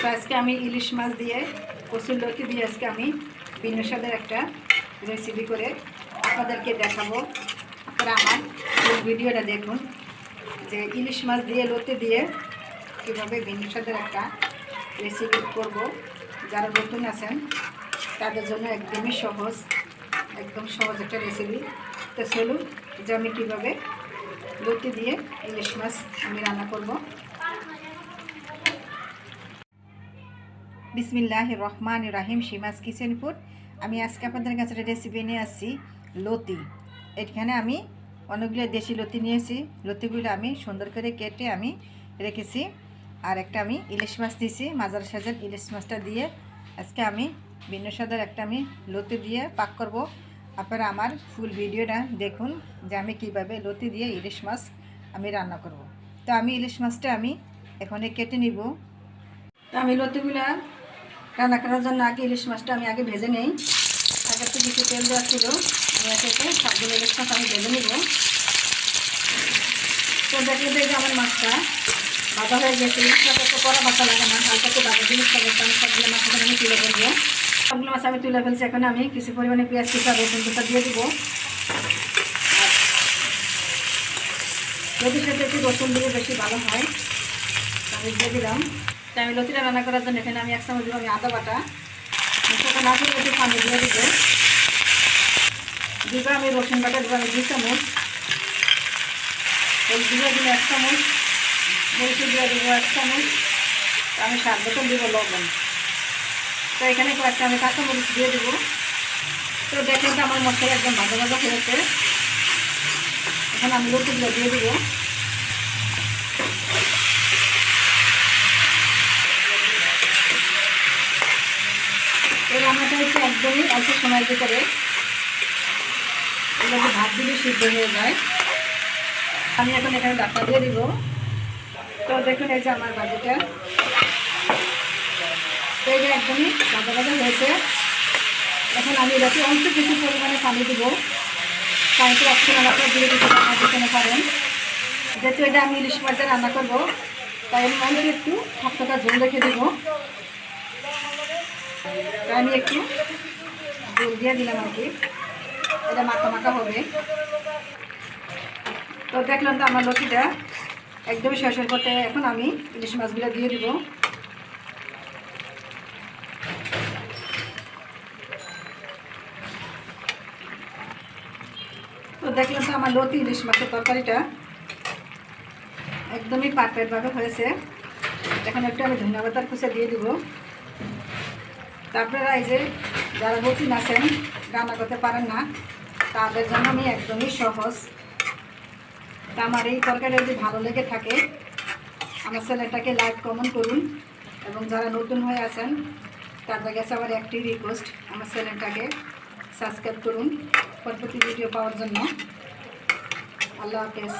তো আজকে আমি ইলিশ মাছ দিয়ে কচুর লতি দিয়ে আজকে আমি ভিন্ন স্বাদের একটা রেসিপি করে আপনাদেরকে দেখাবো। আপনারা আমার ভিডিওটা দেখুন যে ইলিশ মাছ দিয়ে, লতি দিয়ে কীভাবে ভিন্ন স্বাদের একটা রেসিপি করব। যারা নতুন আছেন, তাদের জন্য একদমই সহজ, একদম সহজ একটা রেসিপি তো চলুন যে আমি কীভাবে লতি দিয়ে ইলিশ মাছ আমি রান্না করব। বিসমিল্লাহ রহমান রাহিম, সীমাস কিচেন ফুড। আমি আজকে আপনাদের কাছে একটা রেসিপি নিয়ে আসছি, লতি। এখানে আমি অনেকগুলো দেশি লতি নিয়েছি। লতিগুলো আমি সুন্দর করে কেটে আমি রেখেছি। আর একটা আমি ইলিশ মাছ দিয়েছি, মাজার সাজার ইলিশ মাছটা দিয়ে আজকে আমি ভিন্ন স্বাদের একটা আমি লতি দিয়ে পাক করব। আপনারা আমার ফুল ভিডিওটা দেখুন যে আমি কীভাবে লতি দিয়ে ইলিশ মাছ আমি রান্না করব। তো আমি ইলিশ মাছটা আমি এখানে কেটে নিব। তো আমি লতিগুলা রান্না করার জন্য আগে ইলিশ মাছটা আমি আগে ভেজে নেই। আগে তো কিছু তেল দেওয়া ছিল। আমি একে সবগুলো ইলিশ মাছ আমি ভেজে নিব। তো দেখলে যে আমার মাছটা ভাজা হয়ে গেছে। ইলিশ মাছ একটু কড়া বাসা লাগে না। হালকা একটু বাজা জিনিস থাকে আমি সবগুলো মাছ আমি তুলে ফেলব সবগুলো মাছ আমি তুলে ফেলছি। এখানে আমি কিছু পরিমাণে পেঁয়াজ, কুচা, রসুন কুচা দিয়ে দেবো। যদি সাথে একটু রসুন দিলে বেশি ভালো হয়। আমি দিয়ে দিলাম। তাই আমি লতিটা রান্না করার জন্য এখানে আমি এক চামচ দিব আমি আদা বাটা সেটা না দিয়ে একটু পানি দিয়ে দিব। দিব আমি রসুন বাটা দিব আমি দুই চামচ। দিয়ে দিলে এক চামচ মরিচ দিয়ে দিব এক চামচ আমি সাত বোতল দিব লবণ। তো এখানে কয়েকটা আমি কাঁচামরিচ দিয়ে দেবো। তো দেখেন তো আমার মশলা একদম ভাজা ভাজা হয়েছে। এখন আমি লতিগুলো দিয়ে দেবো। এই রান্নাটা হচ্ছে একদমই অল্প সময়ের ভিতরে। এগুলোকে ভাত দিলে সিদ্ধ হয়ে যায়। আমি এখন এখানে ডাক্তার দিয়ে দিব। তো দেখুন, এই যে আমার ভাজিটা তো যে একদমই ভাজা ভাজা হয়েছে। এখন আমি এটাকে অল্প কিছু পরিমাণে পানি দিব। পানিতে অপশনাল আপনার দিয়ে দিতে দিতে পারেন যেহেতু এটা আমি ইলিশ মাছ দিয়ে রান্না করব, তাই আমি অল্প একটু হাফটা ঝোল রেখে দেবো। তাই আমি একটু জল দিয়ে দিলাম আর কি। এটা মাখা মাখা হবে। তো দেখলাম তো আমার লতিটা একদমই শেষ হয়ে করতে এখন আমি ইলিশ মাছগুলো দিয়ে দিব। তো দেখলাম তো আমার লতি ইলিশ মাছের তরকারিটা একদমই পারফেক্টভাবে হয়েছে। এখন একটু আমি ধন্যবাদ কুচে দিয়ে দিব। তারপরে এই যে যারা নতুন আছেন, রান্না করতে পারেন না, তাদের জন্য আমি একদমই সহজ। তা আমার এই তরকারি যদি ভালো লেগে থাকে, আমার চ্যানেলটাকে লাইক কমেন্ট করুন এবং যারা নতুন হয়ে আছেন তাদের কাছে আমার একটি রিকোয়েস্ট আমার চ্যানেলটাকে সাবস্ক্রাইব করুন। পরবর্তী ভিডিও পাওয়ার জন্য। আল্লাহ হাফেজ।